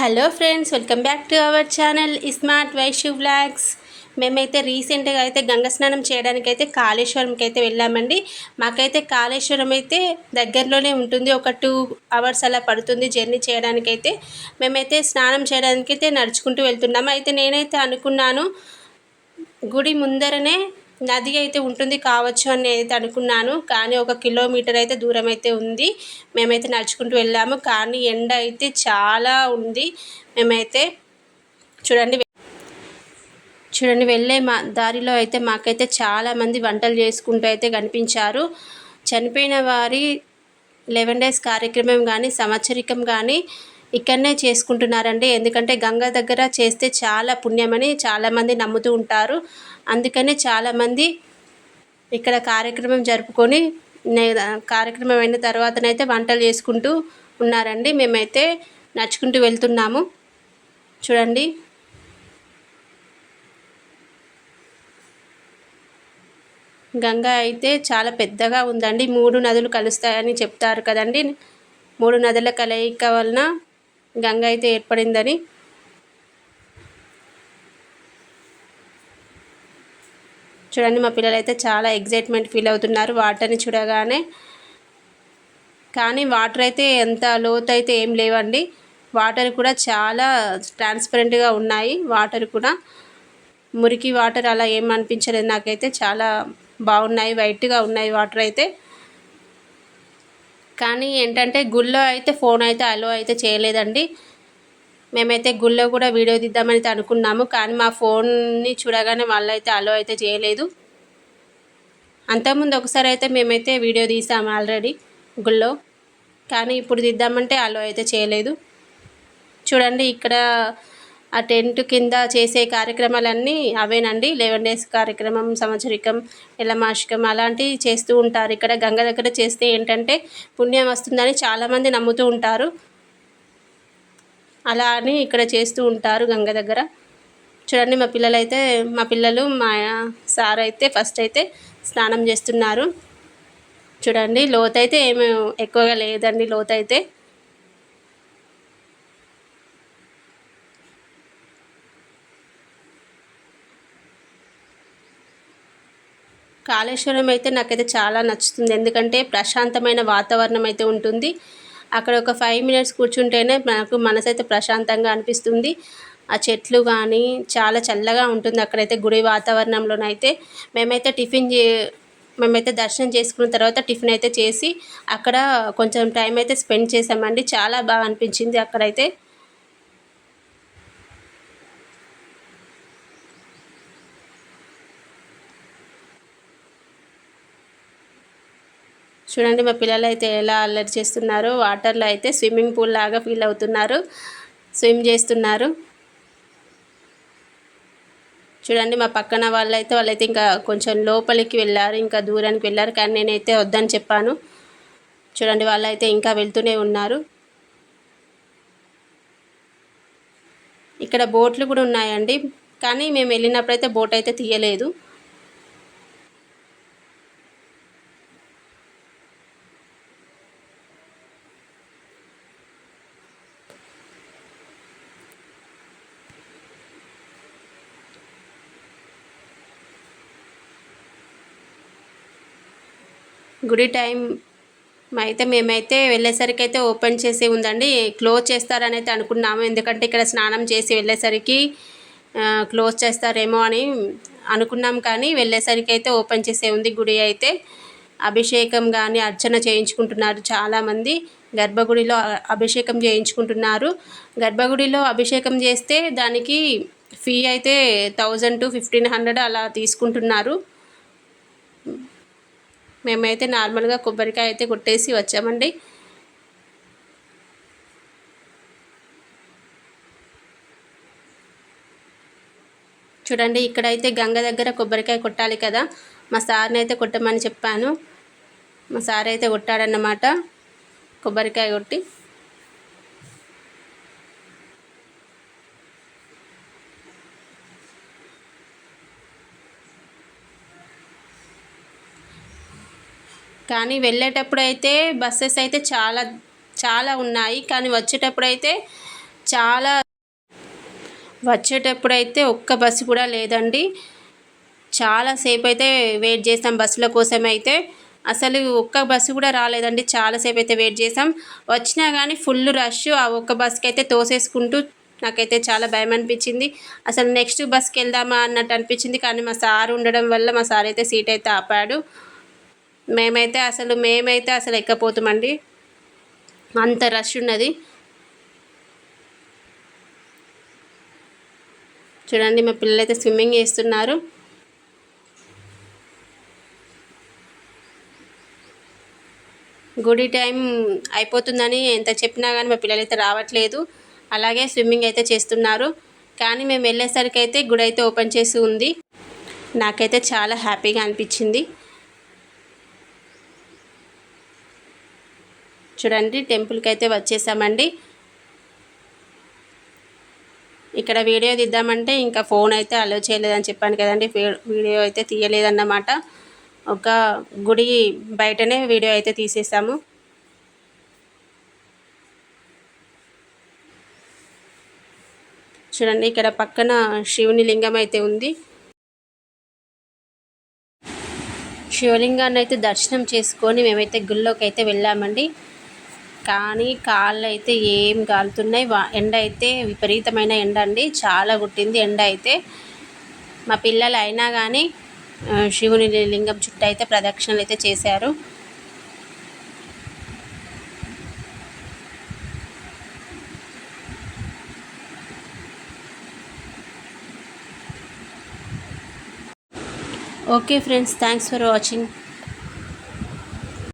Hello friends welcome back to our channel smart Vaishu vlogs మేమైతే రీసెంట్గా అయితే గంగ స్నానం చేయడానికి అయితే కాళేశ్వరంకి అయితే వెళ్ళామండి. మాకైతే కాళేశ్వరం అయితే దగ్గరలోనే ఉంటుంది. ఒక టూ అవర్స్ అలా పడుతుంది జర్నీ చేయడానికైతే. మేమైతే స్నానం చేయడానికి అయితే నడుచుకుంటూ వెళ్తున్నాము అయితే నేనైతే అనుకున్నాను గుడి ముందరనే నది అయితే ఉంటుంది కావచ్చు అని అయితే అనుకున్నాను కానీ ఒక కిలోమీటర్ అయితే దూరం అయితే ఉంది. మేమైతే నడుచుకుంటూ వెళ్ళాము కానీ ఎండ అయితే చాలా ఉంది. మేమైతే చూడండి చూడండి వెళ్ళే మా దారిలో అయితే మాకైతే చాలామంది వంటలు చేసుకుంటూ అయితే కనిపించారు. చనిపోయిన వారి లెవెన్ డేస్ కార్యక్రమం కానీ సంవత్సరికం కానీ ఇక్కడనే చేసుకుంటున్నారండి. ఎందుకంటే గంగా దగ్గర చేస్తే చాలా పుణ్యమని చాలామంది నమ్ముతూ ఉంటారు. అందుకనే చాలామంది ఇక్కడ కార్యక్రమం జరుపుకొని కార్యక్రమం అయిన తర్వాతనైతే వంటలు చేసుకుంటూ ఉన్నారండి. మేమైతే నడుచుకుంటూ వెళ్తున్నాము. చూడండి. గంగా అయితే చాలా పెద్దగా ఉందండి. మూడు నదులు కలుస్తాయని చెప్తారు కదండి. మూడు నదుల కలయిక వలన గంగ అయితే ఏర్పడిందని చూడండి మా పిల్లలు అయితే చాలా ఎగ్జైట్మెంట్ ఫీల్ అవుతున్నారు. వాటర్ని చూడగానే. కానీ వాటర్ అయితే ఎంత లోతు అయితే ఏం లేవండి. వాటర్ కూడా చాలా ట్రాన్స్పరెంట్గా ఉన్నాయి. వాటర్ కూడా. మురికి వాటర్ అలా ఏం అనిపించలేదు నాకైతే. చాలా బాగున్నాయి వైట్గా ఉన్నాయి వాటర్ అయితే. కానీ ఏంటంటే గుళ్ళో అయితే ఫోన్ అయితే అలో అయితే చేయలేదండి. మేమైతే గుళ్ళో కూడా వీడియో తీద్దామని అనుకున్నాము కానీ మా ఫోన్ని చూడగానే వాళ్ళు అయితే అలో అయితే చేయలేదు. అంతకుముందు ఒకసారి అయితే మేమైతే వీడియో తీసాము ఆల్రెడీ గుళ్ళో కానీ ఇప్పుడు తీద్దామంటే అలో అయితే చేయలేదు. చూడండి ఇక్కడ ఆ టెంట్ కింద చేసే కార్యక్రమాలన్నీ అవేనండి. లెవెన్ డేస్ కార్యక్రమం సంవత్సరికం ఎల్లమాషికం అలాంటివి చేస్తూ ఉంటారు. ఇక్కడ గంగ దగ్గర చేస్తే ఏంటంటే పుణ్యం వస్తుందని చాలామంది నమ్ముతూ ఉంటారు. అలా అని ఇక్కడ చేస్తూ ఉంటారు గంగ దగ్గర. చూడండి మా పిల్లలు అయితే మా పిల్లలు మా సార్ అయితే ఫస్ట్ అయితే స్నానం చేస్తున్నారు. చూడండి లోతైతే ఏమి ఎక్కువగా లేదండి లోతైతే. కాళేశ్వరం అయితే నాకైతే చాలా నచ్చుతుంది. ఎందుకంటే ప్రశాంతమైన వాతావరణం అయితే ఉంటుంది. అక్కడ ఒక ఫైవ్ మినిట్స్ కూర్చుంటేనే మనకు మనసు అయితే ప్రశాంతంగా అనిపిస్తుంది. ఆ చెట్లు కానీ చాలా చల్లగా ఉంటుంది అక్కడైతే గుడి వాతావరణంలోనైతే. మేమైతే టిఫిన్ చే మేమైతే దర్శనం చేసుకున్న తర్వాత టిఫిన్ అయితే చేసి అక్కడ కొంచెం టైం అయితే స్పెండ్ చేసామండి. చాలా బాగా అనిపించింది అక్కడైతే. చూడండి మా పిల్లలు అయితే ఎలా అల్లరి చేస్తున్నారు. వాటర్లో అయితే స్విమ్మింగ్ పూల్ లాగా ఫీల్ అవుతున్నారు. స్విమ్ చేస్తున్నారు. చూడండి మా పక్కన వాళ్ళైతే వాళ్ళైతే ఇంకా కొంచెం లోపలికి వెళ్ళారు ఇంకా దూరానికి వెళ్ళారు కానీ నేనైతే వద్దని చెప్పాను. చూడండి వాళ్ళైతే ఇంకా వెళ్తూనే ఉన్నారు. ఇక్కడ బోట్లు కూడా ఉన్నాయండి కానీ మేము వెళ్ళినప్పుడైతే బోట్ అయితే తీయలేదు. గుడి టైం అయితే మేమైతే వెళ్ళేసరికి అయితే ఓపెన్ చేసి ఉందండి. క్లోజ్ చేస్తారని అయితే అనుకున్నాము. ఎందుకంటే ఇక్కడ స్నానం చేసి వెళ్ళేసరికి క్లోజ్ చేస్తారేమో అని అనుకున్నాం కానీ వెళ్ళేసరికి అయితే ఓపెన్ చేసే ఉంది గుడి అయితే. అభిషేకం కానీ అర్చన చేయించుకుంటున్నారు చాలామంది. గర్భగుడిలో అభిషేకం చేయించుకుంటున్నారు. గర్భగుడిలో అభిషేకం చేస్తే దానికి ఫీ అయితే థౌజండ్ టు ఫిఫ్టీన్ హండ్రెడ్ అలా తీసుకుంటున్నారు. మేమైతే నార్మల్గా కొబ్బరికాయ అయితే కొట్టేసి వచ్చామండి. చూడండి ఇక్కడైతే గంగ దగ్గర కొబ్బరికాయ కొట్టాలి కదా. మా సార్ని అయితే కొట్టమని చెప్పాను. మా సార్ అయితే కొట్టాడన్నమాట. కొబ్బరికాయ కొట్టి కానీ వెళ్ళేటప్పుడు అయితే బస్సెస్ అయితే చాలా చాలా ఉన్నాయి. కానీ వచ్చేటప్పుడు అయితే చాలా వచ్చేటప్పుడు అయితే ఒక్క బస్సు కూడా లేదండి. చాలాసేపు అయితే వెయిట్ చేసాం బస్సుల కోసం అయితే. అసలు ఒక్క బస్సు కూడా రాలేదండి. చాలాసేపు అయితే వెయిట్ చేసాం. వచ్చినా కానీ ఫుల్ రష్ ఆ ఒక్క బస్కి అయితే తోసేసుకుంటూ నాకైతే చాలా భయం అనిపించింది. అసలు నెక్స్ట్ బస్కి వెళ్దామా అన్నట్టు అనిపించింది. కానీ మా సార్ ఉండడం వల్ల మా సార్ అయితే సీట్ అయితే ఆపాడు. మేమైతే అసలు మేమైతే అసలు ఎక్కపోతామండి. అంత రష్ ఉన్నది. చూడండి మా పిల్లలు అయితే స్విమ్మింగ్ చేస్తున్నారు. గుడి టైం అయిపోతుందని ఎంత చెప్పినా కానీ మా పిల్లలు అయితే రావట్లేదు. అలాగే స్విమ్మింగ్ అయితే చేస్తున్నారు. కానీ మేము వెళ్ళేసరికి అయితే గుడి అయితే ఓపెన్ చేసి ఉంది. నాకైతే చాలా హ్యాపీగా అనిపించింది. చూడండి టెంపుల్కి అయితే వచ్చేసామండి. ఇక్కడ వీడియో తీద్దామంటే ఇంకా ఫోన్ అయితే అలో చేయలేదని చెప్పాను కదండి. వీడియో అయితే తీయలేదన్నమాట. ఒక గుడి బయటనే వీడియో అయితే తీసేసాము. చూడండి ఇక్కడ పక్కన శివుని లింగం అయితే ఉంది. శివలింగాన్ని అయితే దర్శనం చేసుకొని మేమైతే గుళ్ళోకి అయితే వెళ్ళామండి. కానీ కాళ్ళు అయితే ఏం కాలుతున్నాయి. ఎండ అయితే విపరీతమైన ఎండ అండి చాలా కొట్టింది ఎండ అయితే మా పిల్లలు అయినా కానీ శివుని లింగం చుట్టూ అయితే ప్రదక్షిణలు అయితే చేశారు. Okay friends thanks for watching.